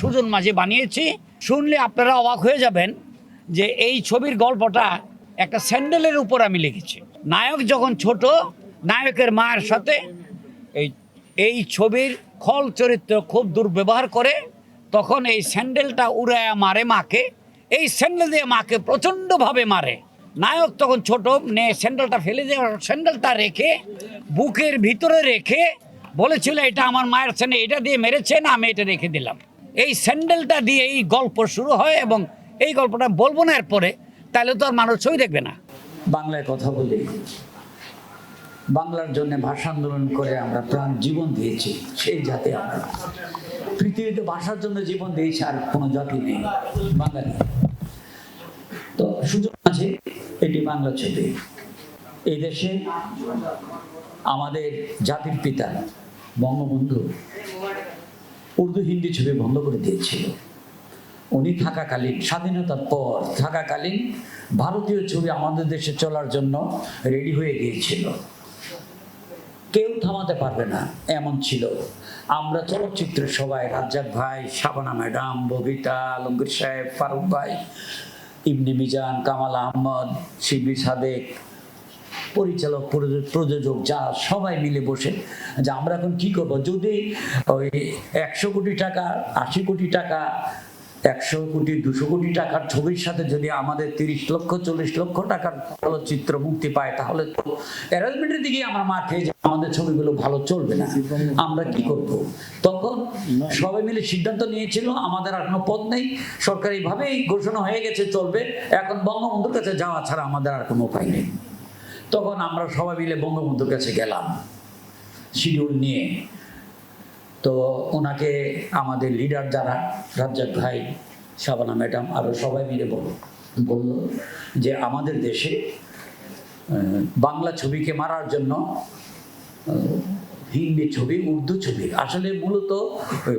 সুজন মাঝে বানিয়েছি। শুনলে আপনারা অবাক হয়ে যাবেন যে এই ছবির গল্পটা একটা স্যান্ডেলের উপর আমি লিখেছি। নায়ক যখন ছোট, নায়কের মায়ের সাথে এই এই ছবির খল চরিত্র খুব দুর্ব্যবহার করে তখন এই স্যান্ডেলটা উড়ায়া মারে মাকে। এই স্যান্ডেল দিয়ে মাকে প্রচণ্ডভাবে মারে। নায়ক তখন ছোট, নে স্যান্ডেলটা ফেলে দিয়ে স্যান্ডেলটা রেখে বুকের ভিতরে রেখে বলেছিল, এটা আমার মায়ের স্যান্ডেল, এটা দিয়ে মেরেছে, না, আমি এটা রেখে দিলাম। এই স্যান্ডেলটা দিয়ে এই গল্প শুরু হয় এবং এই গল্পটা বলব না এরপরে, তাহলে তো আর মানুষ ছবি দেখবে না। বাংলায় কথা বলি। বাংলার জন্য ভাষা আন্দোলন করে আমরা প্রাণ জীবন দিয়েছি, সেই জাতি আমরা। পৃথিবীতে ভাষার জন্য জীবন দিয়েছি আর কোনো জাতি নেই, বাঙালি। তো সুযোগ আছে, এটি বাংলা ছবি। এই দেশে আমাদের জাতির পিতা, বঙ্গবন্ধু উর্দু হিন্দি ছবি বন্ধ করে দিয়েছিল। উনি থাকাকালীন, স্বাধীনতার পর থাকাকালীন ভারতীয় ছবি আমাদের দেশে চলার জন্য রেডি হয়ে গিয়েছিল। কেউ থামাতে পারবে না, এমন ছিল। আমরা চলচ্চিত্রের সবাই রাজ্জাক ভাই, শাবানা ম্যাডাম, ববিতা আলমগীর সাহেব, ফারুক ভাই ইবনে মিজান, কামাল আহমদ, শিবলি সাদেক পরিচালক প্রযোজক- যা সবাই মিলে বসে, যে আমরা এখন কি করব? যদি ওই একশো কোটি টাকা, আশি কোটি টাকা, একশো কোটি, দুশো কোটি টাকার ছবির সাথে যদি আমাদের তিরিশ লক্ষ, চল্লিশ লক্ষ টাকার চলচ্চিত্র মুক্তি পায়, তাহলে তো অ্যারেঞ্জমেন্টের দিকে আমরা মার খেয়ে যাই আমাদের ছবিগুলো ভালো চলবে না। আমরা কি করব? তখন সবাই মিলে সিদ্ধান্ত নিয়েছিল, আমাদের আর কোনো পথ নেই। সরকারিভাবেই ঘোষণা হয়ে গেছে, চলবে। এখন বঙ্গবন্ধুর কাছে যাওয়া ছাড়া আমাদের আর কোনো উপায় নেই। তখন আমরা সবাই মিলে বঙ্গবন্ধুর কাছে গেলাম, শিডিউল নিয়ে। তো ওনাকে আমাদের লিডার যারা, রাজ্জাক ভাই, শাবানা ম্যাডাম আরও সবাই মিলে বল, বলল যে আমাদের দেশে বাংলা ছবিকে মারার জন্য হিন্দি ছবি, উর্দু ছবি। আসলে মূলত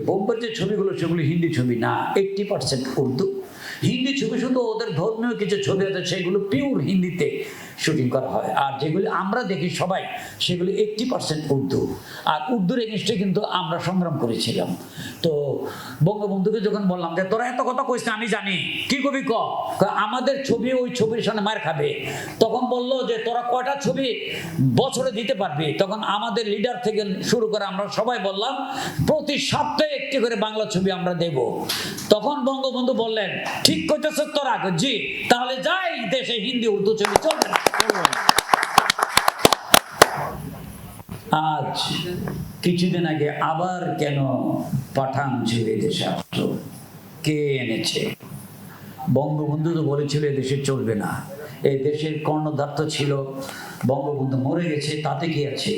বোম্বের যে ছবিগুলো, সেগুলো হিন্দি ছবি না এইট্টি পার্সেন্ট উর্দু। হিন্দি ছবি শুধু ওদের ধর্মীয় কিছু ছবি আছে, সেগুলো পিওর হিন্দিতে শুটিং করা হয়। আর যেগুলি আমরা দেখি সবাই, সেগুলি এইট্টি পার্সেন্ট উর্দু। আর উর্দুর এগেনস্টে কিন্তু আমরা সংগ্রাম করেছিলাম। তো বঙ্গবন্ধুকে যখন বললাম যে, তোরা এত কথা কইস আমি জানি। কি কবি ক? আমাদের ছবি ওই ছবির সামনে মার খাবে। তখন বলল যে, তোরা কয়টা ছবি বছরে দিতে পারবি? তখন আমাদের লিডার থেকে শুরু করে আমরা সবাই বললাম, প্রতি সপ্তাহে একটি করে বাংলা ছবি আমরা দেব। তখন বঙ্গবন্ধু বললেন ঠিক করতেছ তোরা জি, তাহলে যাই দেশে হিন্দি, উর্দু ছবি চলবে আজ কিছুদিন আগে আবার কেন পাঠান ছেড়ে দেশে আসলো কে এনেছে? বঙ্গবন্ধু তো বলেছিল দেশে চলবে না। এই দেশের কর্ণধার তো ছিল বঙ্গবন্ধু মরে গেছে তাতে কি আছে?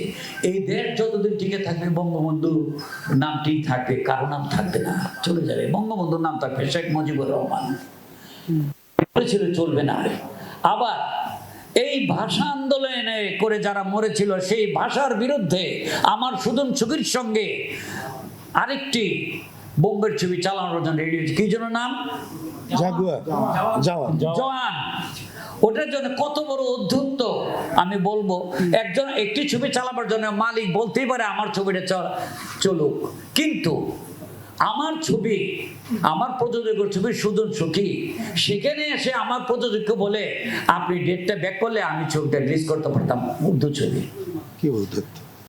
এই দেশ যতদিন টিকে থাকবে বঙ্গবন্ধু নামটি থাকবে কারও নাম থাকবে না। চলে যাবে। বঙ্গবন্ধুর নাম থাকবে শেখ মুজিবুর রহমান। বলেছিল চলবে না। আবার এই ভাষা আন্দোলনে করে যারা মরেছিল সেই ভাষার বিরুদ্ধে আমার সুদন সুখীর সঙ্গে আরেকটি বোম্বের ছবি চালানোর জন্য রেডি হয়েছে। কি জন্য নাম? জওয়ান। ওটার জন্য কত বড় অধ্যুত্ত আমি বলব। একজন একটি ছবি চালাবার জন্য মালিক বলতেই পারে, আমার ছবিটা চল, চলুক। কিন্তু আমার ছবি, আমার প্রযোজকের ছবি সুজন সুখী, সেখানে এসে আমার প্রযোজক বলে, আপনি ডেটটা ব্যাক করলে আমি ছবিটা রিলিজ করতে পারতাম। উর্দু ছবি। কি বলতে